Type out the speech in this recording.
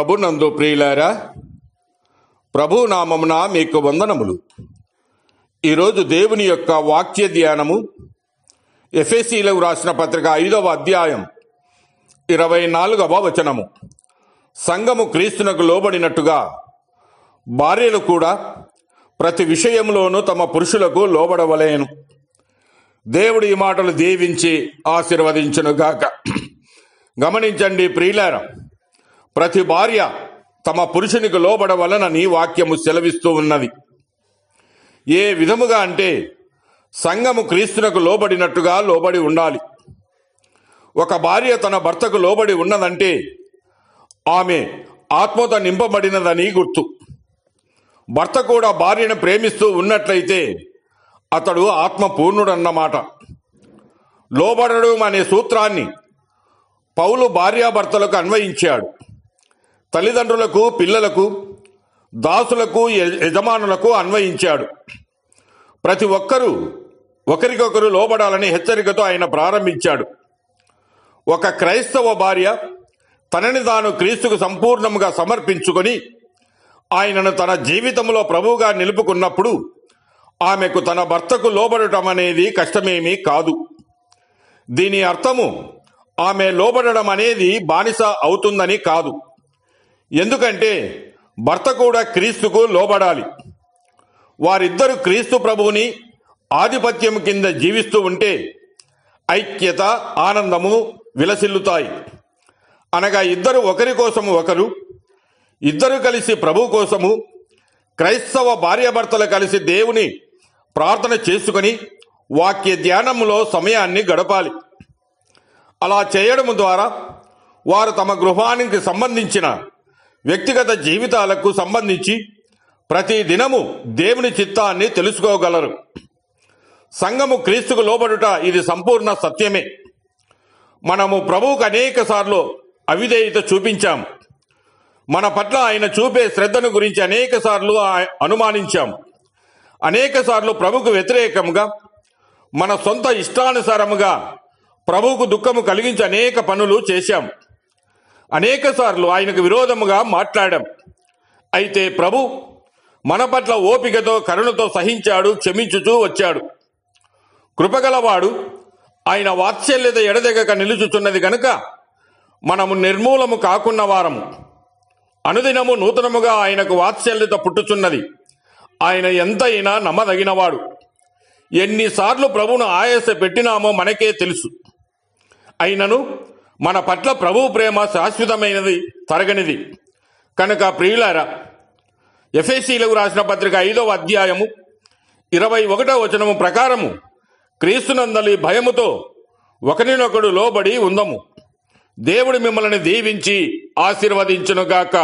ప్రభునందు ప్రియులారా ప్రభు నామమున మీకు వందనములు. ఈరోజు దేవుని యొక్క వాక్య ధ్యానము ఎఫ్ఎసీలకు రాసిన పత్రిక ఐదవ అధ్యాయం ఇరవై నాలుగవ వచనము. సంఘము క్రీస్తునకు లోబడినట్టుగా భార్యలు కూడా ప్రతి విషయంలోనూ తమ పురుషులకు లోబడవలేను. దేవుడు ఈ మాటలు దీవించి ఆశీర్వదించునుగాక. గమనించండి ప్రియులారా ప్రతి భార్య తమ పురుషునికి లోబడవలనని వాక్యము సెలవిస్తూ ఉన్నది. ఏ విధముగా అంటే సంఘము క్రీస్తునకు లోబడినట్టుగా లోబడి ఉండాలి. ఒక భార్య తన భర్తకు లోబడి ఉన్నదంటే ఆమె ఆత్మతో నింపబడినదని గుర్తు. భర్త కూడా భార్యను ప్రేమిస్తూ ఉన్నట్లయితే అతడు ఆత్మ పూర్ణుడన్నమాట. లోబడడం అనే సూత్రాన్ని పౌలు భార్యాభర్తలకు అన్వయించాడు. తల్లిదండ్రులకు పిల్లలకు దాసులకు యజమానులకు అన్వయించాడు. ప్రతి ఒక్కరూ ఒకరికొకరు లోబడాలని హెచ్చరికతో ఆయన ప్రారంభించాడు. ఒక క్రైస్తవ భార్య తనని తాను క్రీస్తుకు సంపూర్ణంగా సమర్పించుకొని ఆయనను తన జీవితంలో ప్రభువుగా నిలుపుకున్నప్పుడు ఆమెకు తన భర్తకు లోబడటం అనేది కష్టమేమీ కాదు. దీని అర్థము ఆమె లోబడడం అనేది బానిస అవుతుందని కాదు. ఎందుకంటే భర్త కూడా క్రీస్తుకు లోబడాలి. వారిద్దరు క్రీస్తు ప్రభువుని ఆధిపత్యం కింద జీవిస్తూ ఉంటే ఐక్యత ఆనందము విలసిల్లుతాయి. అనగా ఇద్దరు ఒకరి కోసము ఒకరు ఇద్దరు కలిసి ప్రభు కోసము క్రైస్తవ భార్యాభర్తలు కలిసి దేవుని ప్రార్థన చేసుకొని వాక్య ధ్యానములో సమయాన్ని గడపాలి. అలా చేయడం ద్వారా వారు తమ గృహానికి సంబంధించిన వ్యక్తిగత జీవితాలకు సంబంధించి ప్రతి దినము దేవుని చిత్తాన్ని తెలుసుకోగలరు. సంఘము క్రీస్తుకు లోబడుట ఇది సంపూర్ణ సత్యమే. మనము ప్రభువుకు అనేక సార్లు అవిధేయత చూపించాం. మన పట్ల ఆయన చూపే శ్రద్ధను గురించి అనేక సార్లు అనుమానించాం. అనేక సార్లు ప్రభుకు వ్యతిరేకంగా మన సొంత ఇష్టానుసారముగా ప్రభువుకు దుఃఖము కలిగించి అనేక పనులు చేశాం. అనేక సార్లు ఆయనకు విరోధముగా మాట్లాడాం. అయితే ప్రభు మన పట్ల ఓపికతో కరుణతో సహించాడు క్షమించుచూ వచ్చాడు. కృపగలవాడు ఆయన వాత్సల్యత ఎడదెగక నిలుచుచున్నది గనుక మనము నిర్మూలము కాకున్న వారము. అనుదినము నూతనముగా ఆయనకు వాత్సల్యత పుట్టుచున్నది. ఆయన ఎంతైనా నమ్మదగినవాడు. ఎన్నిసార్లు ప్రభును ఆయాస పెట్టినామో మనకే తెలుసు. అయినను మన పట్ల ప్రభు ప్రేమ శాశ్వతమైనది తరగనిది. కనుక ప్రియులారా ఎఫ్ఎసీలకు రాసిన పత్రిక ఐదవ అధ్యాయము ఇరవై ఒకటో వచనము ప్రకారము క్రీస్తునందలి భయముతో ఒకరినొకడు లోబడి ఉందము. దేవుడు మిమ్మల్ని దీవించి ఆశీర్వదించునుగాక.